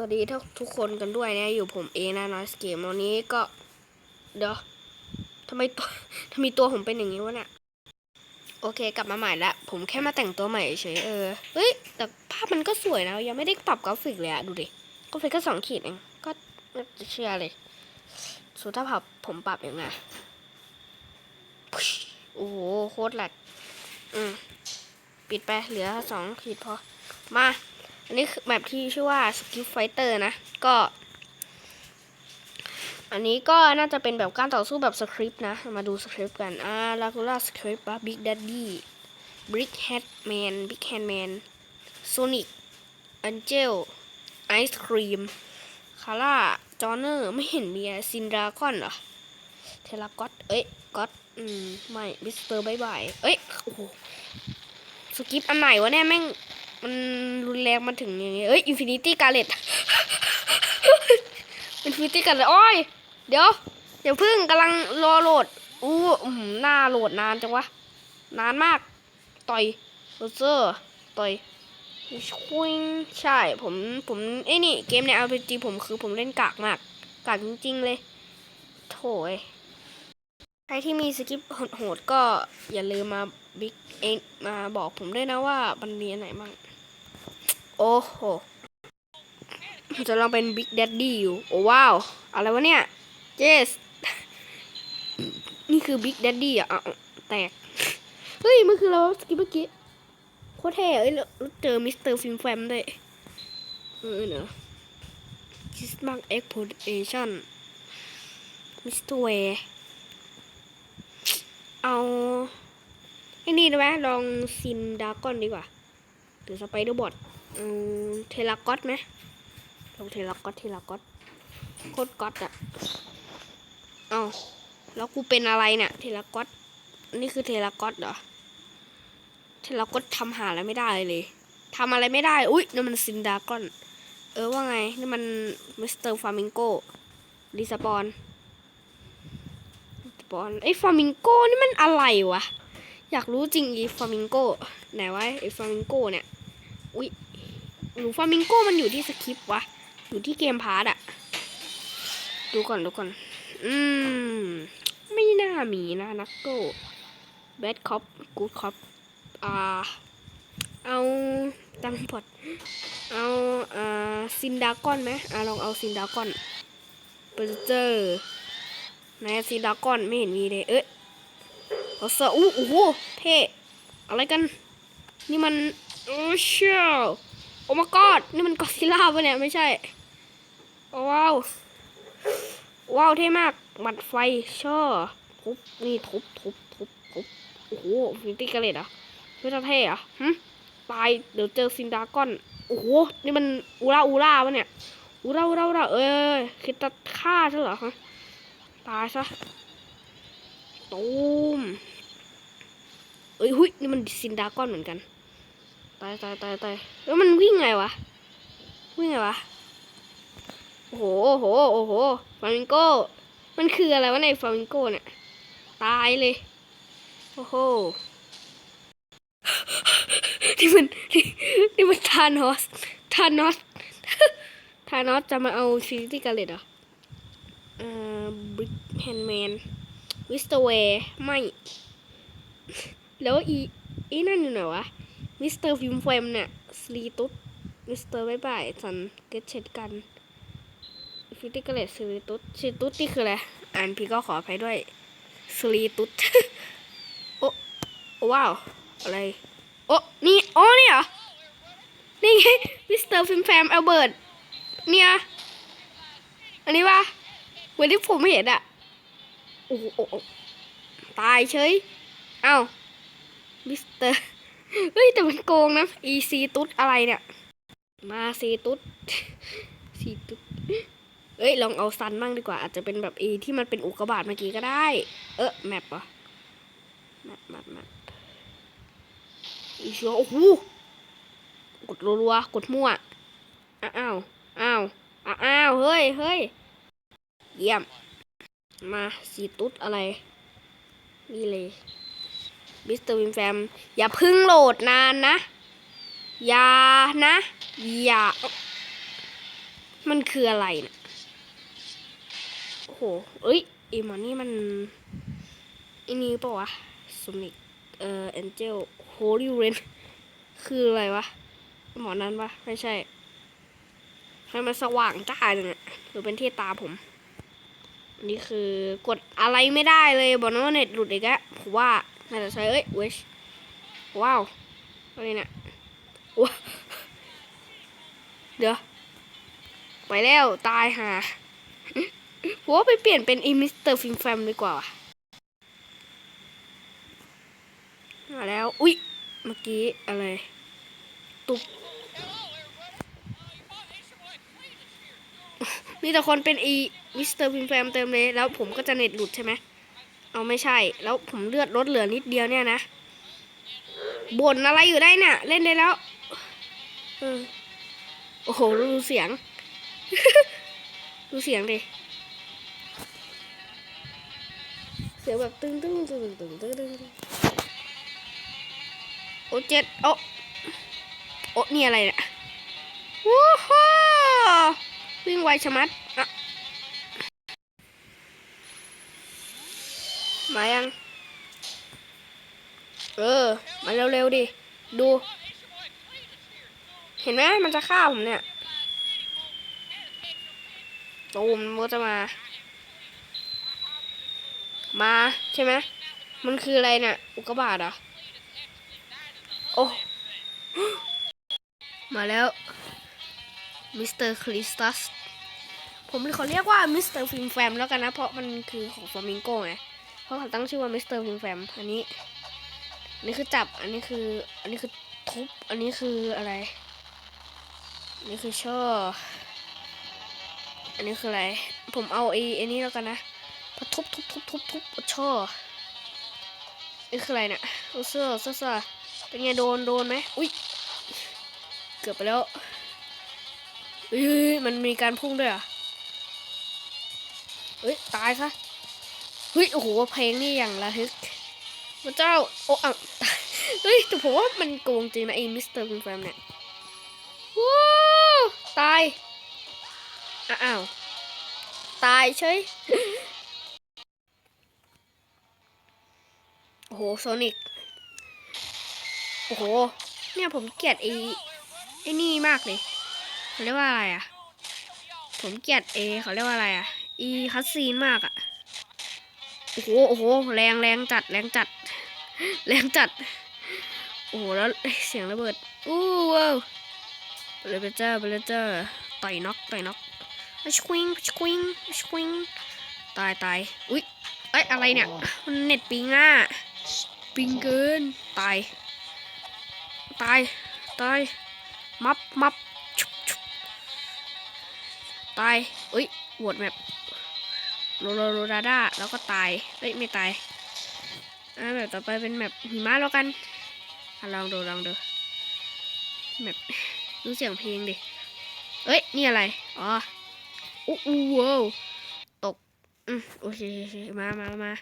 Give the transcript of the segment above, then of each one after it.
วัสดีทุกทุกคนกันด้วยนะอยู่ผมเองนะนอสเกมวันนี้ก็เดี๋ยวทำไมตัวทำไมตัวผมเป็นอย่างนี้วะเนี่ยโอเคกลับมาใหม่ละผมแค่มาแต่งตัวใหม่เฉยเออเฮ้ยแต่ภาพมันก็สวยนะ ยังไม่ได้ปรับกราฟิกเลยอะดูดิกราฟิกก็สองขีดเองก็ไม่จะเชื่อเลยสุดถ้าพับผมปรับยังไงโอ้โหโคตรแหลกอืมปิดไปเหลือสองขีดพอมา อันนี้คือแบบที่ชื่อว่า Skip Fighter นะ ก็ อันนี้ก็น่าจะเป็นแบบการต่อสู้แบบสคริปต์นะ มาดูสคริปต์กันอ่าลาคูล่าสคริปต์ปะ Big Daddy Brick Head Man Big Hand Man Sonic Angel Ice Cream คาร่าจอนเนอร์ ไม่เห็นมีซินดราก้อนเหรอ เทลากอตเอ้ยก็ตอืม ไม่มิสเตอร์บายบาย เอ้ย โอ้โห สกิปอันไหนวะเนี่ยแม่ง มันรุนแรงมาถึงอย่างงี้เอ้ยอินฟินิตี้การ์เล็ตอินฟินิตี้การ์เล็ตโอ้ยเดี๋ยว เดี๋ยวพึ่งกำลังรอโหลด อู้หือหน้าโหลดนานจังวะ นานมาก ต่อยโรเซอร์ต่อยชิงใช่ ผม ผมไอ้นี่ เกมใน RPG ผมคือผมเล่นกากมาก กากจริงๆเลย โถ่อยใครที่มีสกิปโหดๆก็อย่าลืมมาบิ๊กเอ็มาบอกผมด้วยนะว่ามันมีอันไหนบ้าง โอ้โหจะลองเป็นบิ๊กแดดดี้อยู่ โอ้ว้าว อะไรวะเนี่ย เจส นี่คือบิ๊กแดดดี้อะ แตก เฮ้ย มันคือเราสกิปเมื่อกี้ โคตรเท่เอ้ยแล้วแล้วเจอมิสเตอร์ฟิล์มแฟมด้วย เออเนอะคิสมาร์กเอ็กโพเอชั่น มิสเตอร์เวเอาไอ้นี่ได้ไหมลองซินดากอนดีกว่า หรือสไปเดอร์บอท เทลากอตไหมลงเทลากอตเทลากอตโคตรก๊อตอะเอาแล้วกูเป็นอะไรเนี่ยเทลากอตนี่คือเทลากอตเหรอเทลากอตทำหาอะไรไม่ได้เลยทำอะไรไม่ได้ อุ้ยนั่นมันซินดากอน เออว่าไงนี่มันมิสเตอร์ฟามิงโกรีสปอนสปอนไอ้ฟามิงโกนี่มันอะไรวะ อยากรู้จริงอีฟามิงโกไหนวะไอ้ฟามิงโกเนี่ย อุ้ย หรือฟามิงโก้มันอยู่ที่สคริปต์วะ อยู่ที่เกมพาร์ตอะดูก่อนดูก่อน อืม ไม่น่ามีนะนักโก้แบดคอปกูดคอปอ่า เอาตังพอดเอาอ่าซินดากอนไหมอ่าลองเอาซินดากอนเปอร์เจอร์ไหนซินดากอนไม่เห็นมีเลยเอ้ยเอาเสืออู้โอ้โหเท่อะไรกัน นี่มัน โอ้เชี่ยว อ้มากอดนี่มันกอซิล่าปะเนี่ยไม่ใช่โอ้ว้าวว้าวเท่มากหมัดไฟช่อทุบนี่ทุบทุบทุบทุบโอ้โหฟินตี้กระเลดอะไม่จะเท่อะหึตายเดี๋ยวเจอซินดาก้อนโอ้โหนี่มันอูราอูราปะเนี่ยอูราอูราอูราเอ้ยคิดจะฆ่าใช่เหรอฮะตายซะตูมเอ้ยหุยนี่มันซินดาก้อนเหมือนกัน ตายตายตายตายแล้วมันวิ่งไงวะ วิ่งไงวะ โอ้โห โอ้โห โอ้โหฟามิงโก้ มันคืออะไรวะในฟามิงโก้เนี่ย ตายเลย โอ้โห นี่มันนี่มันทานอส ทานอส ทานอสจะมาเอาซีรีส์กันเลยเหรอเอ่อบริกแฮนแมน วิสเตอร์เวย์ไม่ แล้วอีอีนั่นอยู่ไหนวะ มิสเตอร์ฟิมเฟมเนี่ยสลีตุสมิสเตอร์บายบายสันเกตเช็ดกันฟิติกเลตสลีตุสสลีตุสนี่คืออะไร อ่านพี่ก็ขออภัยด้วยสลีตุสโอ้โอ้ว้าว อะไร โอ้ นี่ โอ้นี่เหรอ นี่ไงมิสเตอร์ฟิมแฟมอัลเบิร์ตเนี่ย อันนี้ปะเหมือนที่ผมเห็นอะโอ้โหตายเฉย เอ้ามิสเตอร์ เฮ้ย แต่มันโกงนะอีซีตุ๊ดอะไรเนี่ย มาซีตุ๊ดซีตุ๊ดเอ้ย ลองเอาซันบ้างดีกว่า อาจจะเป็นแบบอีที่มันเป็นอุกกาบาตเมื่อกี้ก็ได้ เออแมปเหรอแมปแมปแมปอีชัวโอ้โหกดรัวๆกดมั่วอ้าวอ้าวอ้าวอ้าวเฮ้ยเฮ้ยเยี่ยม มาซีตุ๊ดอะไร นี่เลย มิสเตอร์วินแฟมอย่าพึ่งโหลดนานนะ อย่านะ อย่า มันคืออะไรนะโอ้โห เอ้ยไอหมอนี่มันอันนี้ปะวะสมิกเอ่อแองเจลโฮลิเรนคืออะไรวะ หมอนั้นปะไม่ใช่ให้มันสว่างจ้าเลยเนี่ยหรือเป็นที่ตาผมนนี้คือกดอะไรไม่ได้เลยบอนว่าเน็ตหลุดอีกแล้วผมว่า น่าจะใช้เอ้ยเวชว้าวอะไรเนี่ยว้าเดี๋ยว ไปแล้วตายหาผมว่าไปเปลี่ยนเป็นอีมิสเตอร์ฟิมแฟมดีกว่าว่ะมาแล้ว อุ๊ย เมื่อกี้อะไร ตุบมีแต่คนเป็นอีมิสเตอร์ฟิมแฟมเต็มเลย แล้วผมก็จะเน็ตหลุดใช่ไหม เอาไม่ใช่ แล้วผมเลือดลดเหลือนิดเดียวเนี่ยนะบ่นอะไรอยู่ได้เนี่ยเล่นได้แล้วโอ้โหดูเสียง ดูเสียงดิเสียงแบบตึงตึ้งตึ้งตึ้งตึ้งตึ้งตึ้งโอ้เจ็ดโอ้โอ้นี่อะไรเนี่ยวู้ฮู้วิ่งไวชะมัด มายัง เออ มาเร็วๆดิ ดู เห็นไหมมันจะฆ่าผมเนี่ยตูมมันจะมา มาใช่ไหมมันคืออะไรเนี่ย อุกกาบาตเหรอโอ้ มาแล้ว มิสเตอร์คริสตัส ผมเลยขอเรียกว่ามิสเตอร์ฟิล์มแฟมแล้วกันนะ เพราะมันคือของฟลามิงโก้ไง ราะเขาตั้งชื่อว่ามิสเตอร์ฟิล์มแฟมอันนี้อันนี้คือจับอันนี้คือ อันนี้คือทุบอันนี้คืออะไรอันนี้คือช่ออันนี้คืออะไร ผมเอาไอ้ไอ้นี้แล้วกันนะพอทุบทุบทุบทุบทุบช่อนี่คืออะไรเนี่ยโอเสื้อเสื้อเสื้อเป็นไงโดนโดนไหมอุ้ยเกือบไปแล้วเฮ้ยมันมีการพุ่งด้วยอะเฮ้ยตายซะ เฮ้ยโอ้โหเพลงนี่อย่างระทึกพระเจ้าโอ้อะเฮ้ยแต่ผมว่ามันโกงจริงนะไอ้มิสเตอร์คุณแฟมเนี่ยว้าวตายอ้าวตายเฉยโอ้โหโซนิกโอ้โห เนี่ยผมเกลียดไอ้ไอ้นี่มากเลยเขาเรียกว่าอะไรอะ ผมเกลียดเอเขาเรียกว่าอะไรอะ อีคัสซีนมากอะ อ้โหโอ้โหแรงแรงจัดแรงจัด แรงจัด โอ้โหแล้วเสียงระเบิดอู้ว้าวไปเลเจ้าไปเลเจ้าต่อยน็อกต่อยน็อกชควิงชควิงชควิงตายตายอุ๊ยเอ้ยอะไรเนี่ยมันเน็ตปิงอะปิงเกินตายตายตายมับมับตายเอ้ยโหวดแบบ โรโรโรดาดาแล้วก็ตายเอ้ยไม่ตายอ่าแบบต่อไปเป็นแบบหิมะแล้วกันอลองดูลองดูแบบดูเสียงเพลงดิเอ้ยนี่อะไรอ๋ออู้อู้ว้าวตกอืมโอเคมามามา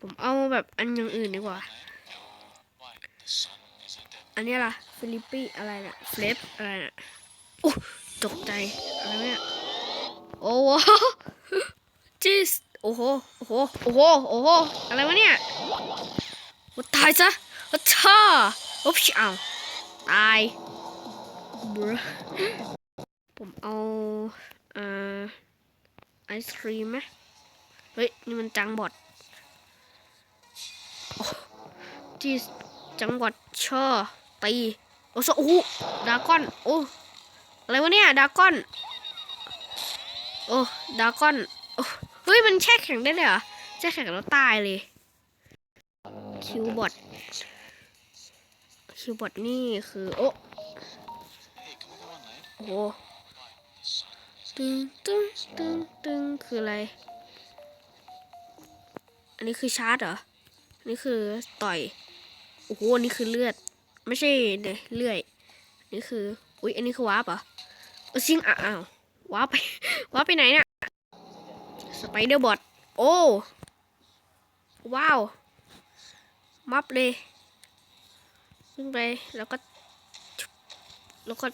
ผมเอาแบบอันอย่างอื่นดีกว่า อันนี้ล่ะฟิลิปปี้อะไรเนี่ยเฟลปอะไรเนี่ยโอ้ตกใจอะไรเนี่ยโอ้โห จิสโอ้โห โอ้โห โอ้โห โอ้โห อะไรวะเนี่ยว่าตายซะว่าช่าโอ้พี่อ้าวตายบรผมเอาอ่อไอศครีมไหมเฮ้ย นี่มันจังบอดจิสจังหวัดชอตีโอ้โซอู้ดากอน โอ้ อะไรวะเนี่ย ดากอน โอ้ ดากอน โอ้ เฮ้ย มันแช่แข็งได้เลยเหรอ แช่แข็งแล้วตายเลย คิวบอทคิวบอทนี่คือ โอ้โอ้โหตึงตึงตึงตึงคืออะไร อันนี้คือชาร์จเหรอ อันนี้คือต่อย โอ้โห อันนี้คือเลือด ไม่ใช่เนี่ยเลื่อย นี่คือ อุ๊ย อันนี้คือวาร์ปเหรอซิงอ้าววาร์ปไปวาร์ปไปไหนเนี่ย สไปเดอร์บอทโอ้ ว้าว มับเลยขึ้นไป แล้วก็ แล้วก็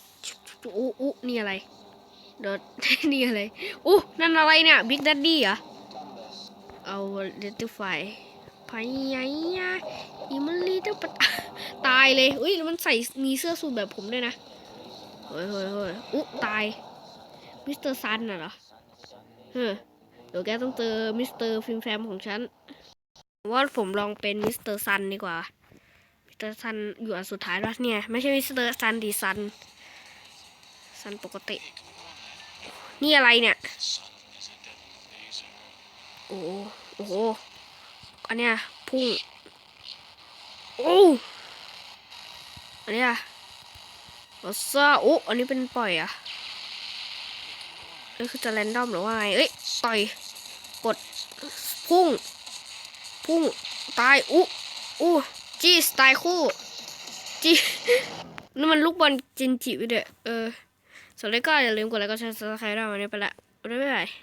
อู้อู้นี่อะไรโดดนี่อะไรอู้นั่นอะไรเนี่ยบิ๊กดัดดี้เหรอ เอาเดตไฟพายยยาอีมันลีเตอร์ปะตายเลยอุ้ยมันใส่มีเสื้อสูทแบบผมด้วยนะ เฮ้ยเฮ้ยเฮ้ยอุ๊ตายมิสเตอร์ซันน่ะเหรอเฮ้ย เดี๋ยวแกต้องเจอมิสเตอร์ฟิล์มแฟมของฉัน ว่าผมลองเป็นมิสเตอร์ซันดีกว่า มิสเตอร์ซันอยู่อันสุดท้ายแล้วเนี่ย ไม่ใช่มิสเตอร์ซันดีซัน ซันปกติ นี่อะไรเนี่ย โอ้โหอ้โห อันเนี้ยพุ่ง โอ้อันเนี้ยโอ้ซ่าโอ้อันนี้เป็นปล่อยอะ นี่คือจะแรนดอมหรือว่าไง เอ้ย ต่อย กด พุ่ง พุ่ง ตาย อู้อู้จีสตายคู่ จีนี่มันลูกบอลจินจิวิเด้อเออส่วนเล็กก็อย่าลืมกดไลค์กดแชร์ซับสไครต์ด้วยวันนี้ไปละบ๊ายบาย